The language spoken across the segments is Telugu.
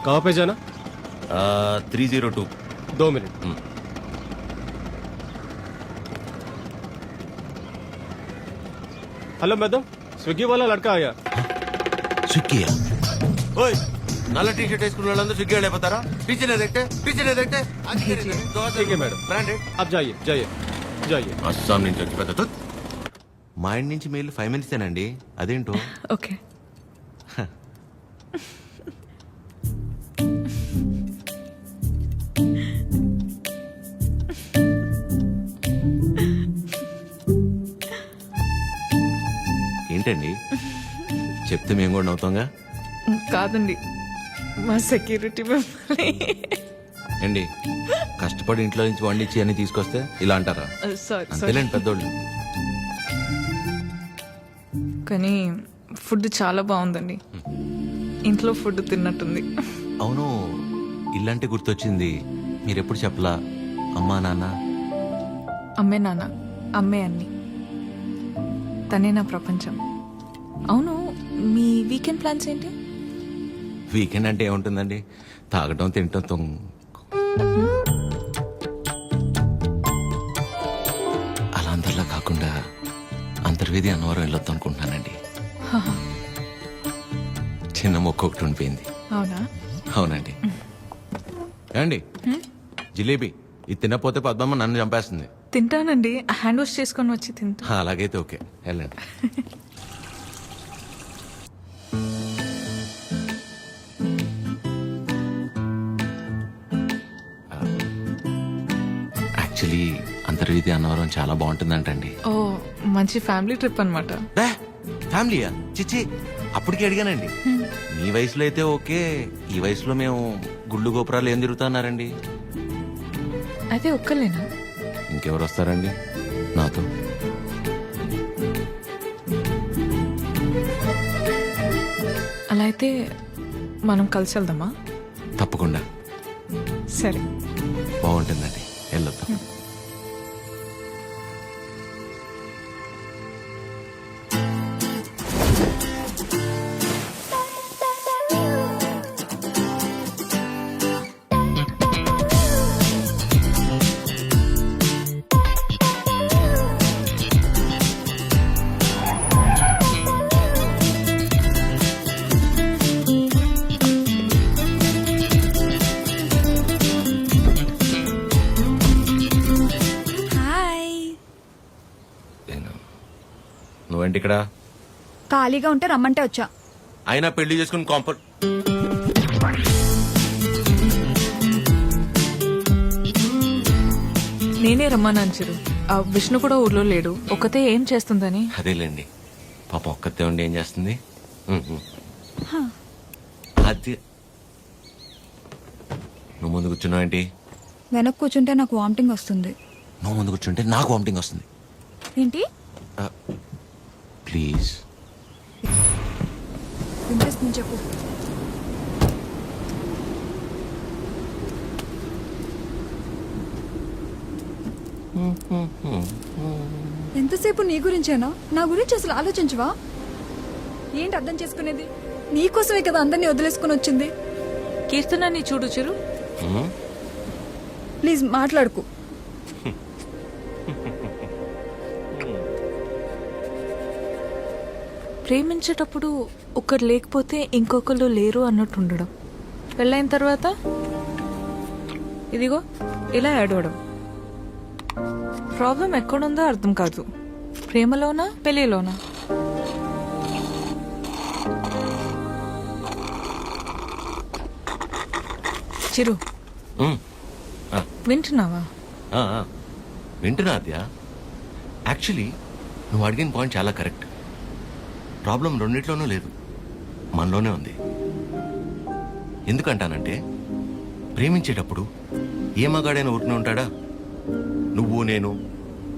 रुकिए रुकिए कहाँ पे जाना త్రీ జీరో టూ दो मिनट हेलो मैडम स्विगी वाला लड़का आया స్విగ్గీయా ఓయ్ నల్ల టీ షర్ట్ వేసుకున్న వాళ్ళందరూ స్విగ్గీ వెళ్ళిపోతారా టీచర్ ఎదెక్టే టీచర్ ఎదెక్టే ठीक है मैडम బ్రాండెడ్ आप जाइए जाइए जाइए అస్సాం నుంచి వచ్చి పెద్ద తుత్. మా ఇంటి నుంచి మెయిల్ ఫైవ్ మినిట్స్ ఏనండి అదేంటో ఓకే ఏంటండి? చెప్తే మేము కూడా నవ్వుతాంగా? కాదండి. మా సెక్యూరిటీ మిమ్మల్ని. ఏండి? కష్టపడి ఇంట్లో నుంచి వండించి అన్ని తీసుకొస్తే ఇలా అంటారా? సారీ సారీ అంతేలేండి పెద్దోళ్ళు. కానీ ఫుడ్ చాలా బాగుందండి. ఇంట్లో ఫుడ్ తిన్నట్టుంది. అవును ఇల్లంటే గుర్తొచ్చింది. మీరెప్పుడు చెప్పలా? అమ్మా నాన్న? అమ్మే నాన్న. అమ్మే అన్ని. తనే నా ప్రపంచం. అవును మీ వీకెండ్ ప్లాన్స్ ఏంటి? వీకెండ్ అంటే ఏముంటుందండి? తాగటం తినటం తొంగ్ అలా అందరిలా కాకుండా అంతర్వేది అన్నవరం వెళ్ళొద్దు అనుకుంటున్నానండి. చిన్న మొక్క ఒకటి ఉండిపోయింది. అవునా? అవునండి. ఏమండి? జిలేబీ ఇది తినకపోతే పద్మమ్మ నన్ను చంపేస్తుంది. తింటానండి హ్యాండ్ వాష్ చేసుకొని వచ్చి తింటా. అలాగైతే ఓకే. వెళ్ళండి. యాక్చువల్లీ అంతర్వీధి అన్నవరం చాలా బాగుంటుందంటండి. ఓ మంచి ఫ్యామిలీ ట్రిప్ అనమాట ఫ్యామిలీయా? చిచ్చి అప్పటికి అడిగానండి. మీ వయసులో అయితే ఓకే ఈ వయసులో మేము గుళ్ళు గోపురాలు ఏం తిరుగుతున్నారండి అయితే ఒక్కలేనా ఇంకెవరు వస్తారండి? నాతో. అలా అయితే మనం కలిసి వెళ్దామా? తప్పకుండా. సరే. బాగుంటుందండి. నువ్వేంటి ఇక్కడ? ఖాళీగా ఉంటే రమ్మంటే వచ్చా. అయినా పెళ్ళి చేసుకుని కాంపర్ నేనే రమ్మన్నాను చిరు ఆ విష్ణు కూడా ఊర్లో లేడు. ఒకతే ఏం చేస్తుందని? అదేలేండి. పాపం ఒక్కతే ఉండి ఏం చేస్తుంది? ఉమ్, ఉమ్. అది నువ్వు ముందు కూర్చున్నావు ఏంటి? వెనక్కి కూర్చుంటే నాకు వామిటింగ్ వస్తుంది. నువ్వు ముందు కూర్చుంటే నాకు వామిటింగ్ వస్తుంది. ఏంటి? ప్లీజ్. వినిపిస్తుంది చెప్పు. ఎంతసేపు నీ గురించేనా? నా గురించి అసలు ఆలోచించవా? ఏంటి అర్థం చేసుకునేది? నీకోసమే కదా అందరినీ వదిలేసుకుని వచ్చింది. కీర్తనాన్ని చూడు చిరు. ప్లీజ్ మాట్లాడుకు. ప్రేమించేటప్పుడు ఒకరు లేకపోతే ఇంకొకరు లేరు అన్నట్టు ఉండడం. పెళ్ళైన తర్వాత ఇదిగో ఇలా ఏడవడం ప్రాబ్లం ఎక్కడుందో అర్థం కాదు. ప్రేమలోనా పెళ్ళిలోనా చిరు. వింటున్నావా. వింటున్నా అద్య. యాక్చువల్లీ నువ్వు అడిగిన పాయింట్ చాలా కరెక్ట్ ప్రాబ్లం రెండిట్లోనూ లేదు. మనలోనే ఉంది. ఎందుకంటానంటే ప్రేమించేటప్పుడు ఏ మగాడైనా ఊరికనే ఉంటాడా? నువ్వు నేను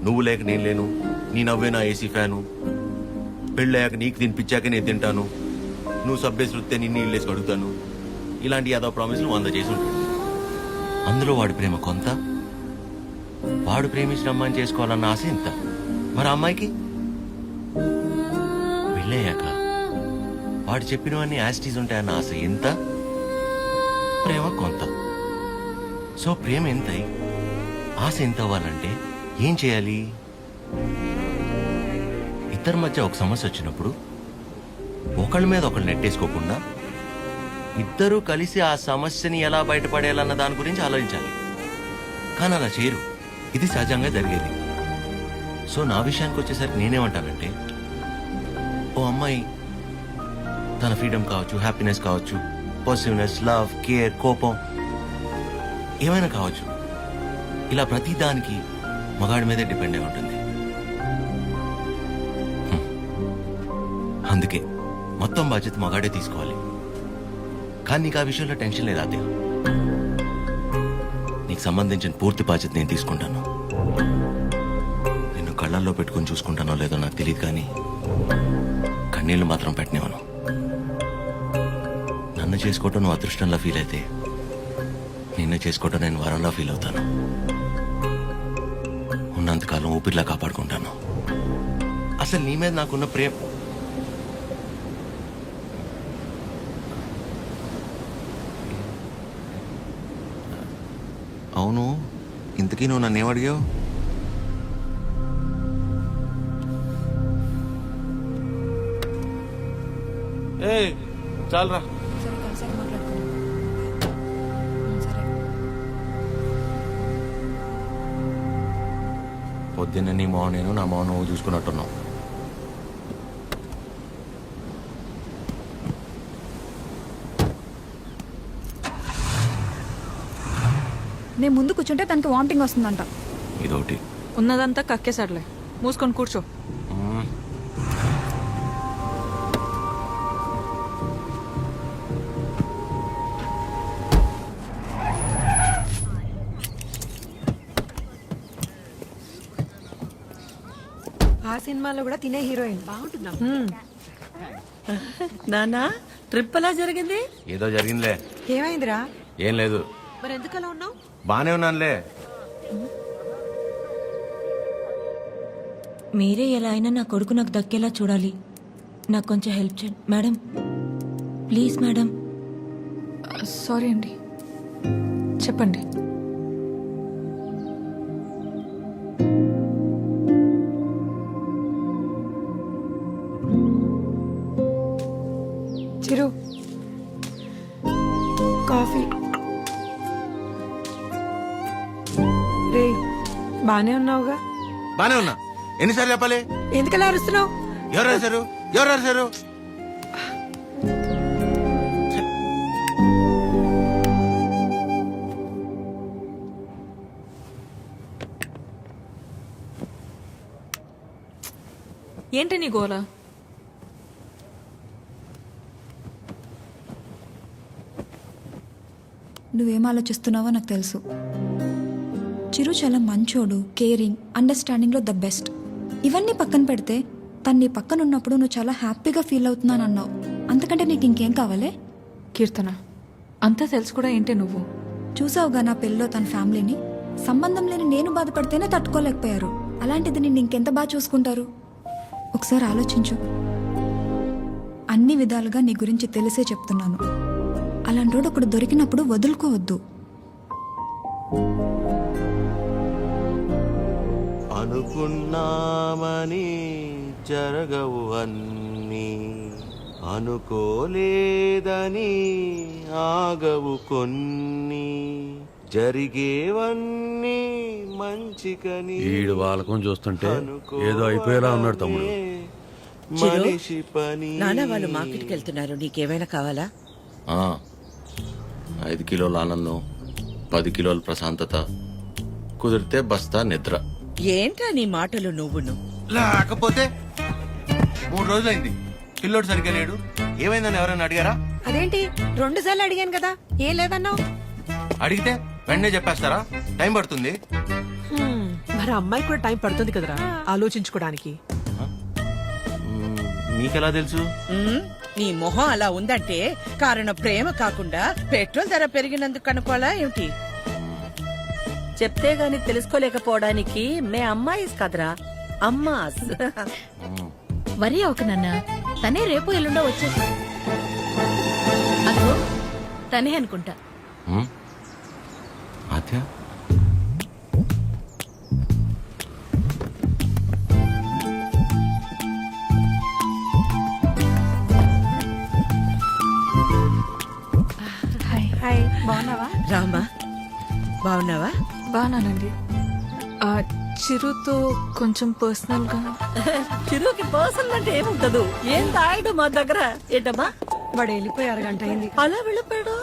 నువ్వు లేక నేను లేను నీ నవ్వే నా ఏసీ ఫ్యాను పెళ్ళయ్యాక నీకు తినిపించాక నేను తింటాను నువ్వు సబ్బేసి వృత్తే నిన్ను ఇల్లేసి అడుగుతాను ఇలాంటి యాదవ ప్రామిస్లు వంద చేసి ఉంటాడు అందులో వాడి ప్రేమ కొంత వాడు ప్రేమించిన అమ్మాయిని చేసుకోవాలన్న ఆశ ఇంత. మరి అమ్మాయికి? పెళ్ళయ్యాక వాడు చెప్పినవన్నీ యాస్టీస్ ఉంటాయన్న ఆశ ఎంత? ప్రేమ కొంత. సో ప్రేమ ఎంతై? ఆశ ఎంత అవ్వాలంటే ఏం చేయాలి? ఇద్దరి మధ్య ఒక సమస్య వచ్చినప్పుడు ఒకళ్ళ మీద ఒకళ్ళు నెట్టేసుకోకుండా ఇద్దరూ కలిసి ఆ సమస్యని ఎలా బయటపడేయాలన్న దాని గురించి ఆలోచించాలి. కానీ అలా చేయరు. ఇది సహజంగా జరిగేది. సో నా విషయానికి వచ్చేసరికి నేనేమంటానంటే ఓ అమ్మాయి తన ఫ్రీడమ్ కావచ్చు హ్యాపీనెస్ కావచ్చు పాజిటివ్నెస్ లవ్ కేర్ కోపం ఏమైనా కావచ్చు. ఇలా ప్రతి దానికి మగాడి మీదే డిపెండ్ అయి ఉంటుంది. అందుకే మొత్తం బాధ్యత మగాడే తీసుకోవాలి. కానీ నీకు ఆ విషయంలో టెన్షన్ లేదా అదే నీకు సంబంధించిన పూర్తి బాధ్యత నేను తీసుకుంటాను. నిన్ను కళ్ళల్లో పెట్టుకుని చూసుకుంటానో లేదో నాకు తెలియదు కానీ కన్నీళ్ళు మాత్రం పెట్టినేవాను నన్ను చేసుకోవటం నువ్వు అదృష్టంలా ఫీల్ అయితే నిన్ను చేసుకోవటం నేను వరంలా ఫీల్ అవుతాను. ఉన్నంతకాలం ఊపిరిలా కాపాడుకుంటాను. అసలు నీ మీద నాకున్న ప్రేమ అవును ఇంతకీ నువ్వు నన్ను ఏ చాలరా. పొద్దున్న నీ మోహన్ నేను నా మోహన్ నువ్వు చూసుకున్నట్టున్నావు. నేను ముందు కూర్చుంటే తనకి వామిటింగ్ వస్తుందంట. ఇదొకటి. ఉన్నదంతా కక్కేసాడులే మూసుకొని కూర్చో. ఆ సినిమాలో కూడా తినే హీరోయిన్. బాగుంటుందా నానా ట్రిప్ ఎలా జరిగింది? ఏదో జరిగిందిలే. ఏమైందిరా? ఏం లేదు. మరి ఎందుకు అలా ఉన్నావు? బానే ఉన్నానులే. మీరే ఎలా అయినా నా కొడుకు నాకు దక్కేలా చూడాలి. నాకు కొంచెం హెల్ప్ చేయండి. Madam please madam. సారీ అండి. చెప్పండి. రే బానే ఉన్నావుగా. బానే ఉన్నా. ఎన్నిసార్లు చెప్పాలి? ఎందుకలా అరుస్తున్నావు? ఎవరు రాశారు ఎవరు రాశారు ఏంటి నీ గోల? నువ్వేం ఆలోచిస్తున్నావో నాకు తెలుసు. చిరు చాలా మంచోడు కేరింగ్ అండర్స్టాండింగ్లో ద బెస్ట్ ఇవన్నీ పక్కన పెడితే తను నీ పక్కన ఉన్నప్పుడు నువ్వు చాలా హ్యాపీగా ఫీల్ అవుతున్నాను అన్నావు. అంతకంటే నీకు ఇంకేం కావాలే? కీర్తన అంతా తెలుసు కూడా ఏంటి నువ్వు? చూసావుగా నా పెళ్ళిలో తన ఫ్యామిలీని? సంబంధం లేని నేను బాధపడితేనే తట్టుకోలేకపోయారు. అలాంటిది నిన్ను ఇంకెంత బాగా చూసుకుంటారు? ఒకసారి ఆలోచించు. అన్ని విధాలుగా నీ గురించి తెలిసే చెప్తున్నాను. అలాంటోడు ఒకడు దొరికినప్పుడు వదులుకోవద్దు. అనుకున్నామని జరగవు అన్నీ. అనుకోలేదని ఆగవు కొన్ని. జరిగేవన్నీ మంచికని ఈడు వాళ్ళకం చూస్తుంటే ఏదో అయిపోయేలా ఉన్నాడు తమ్ముడు. మనిషి పని నాన్న వాళ్ళు మార్కెట్కి వెళ్తున్నారు. నీకేమైనా కావాలా? ఆ, ఐదు కిలోల ఆనందం పది కిలోల ప్రశాంతత కుదిరితే బస్తా నిద్ర. ఏంట్రా నీ మాటలు నువ్వును? లేకపోతే మూడు రోజులైంది. పిల్లోడు సరిగ్గా లేడు. ఏమైందని ఎవరైనా అడిగారా? అదేంటి? రెండు సార్లు అడిగాను కదా. ఏం లేదన్నావు? అడిగితే వెంటనే చెప్పేస్తారా? టైం పడుతుంది. మరి అమ్మాయి కూడా టైం పడుతుంది కదరా ఆలోచించుకోవడానికి మీకెలా తెలుసు? నీ మొహం అలా ఉందంటే కారణం ప్రేమ కాకుండా పెట్రోల్ ధర పెరిగినందుకు కనుకోవాలా ఏమిటి? చెప్తే గాని తెలుసుకోలేకపోవడానికి మే అమ్మాయిస్ కదరా. అమ్మాస్. వరి ఒక నాన్న. తనే రేపు ఎల్లుండో వచ్చేసి తనే అనుకుంటా? ఆద్య హాయ్. బాగున్నావా? రామా బాగున్నావా? బాగానండి ఆ, చిరుతో కొంచెం పర్సనల్గా చిరుకి పర్సనల్ అంటే ఏముంటదు ఏం తాగడు మా దగ్గర? ఏంటమ్మా? వాడు వెళ్ళిపోయి అరగంట అయింది. అలా వెళ్ళిపోయాడు?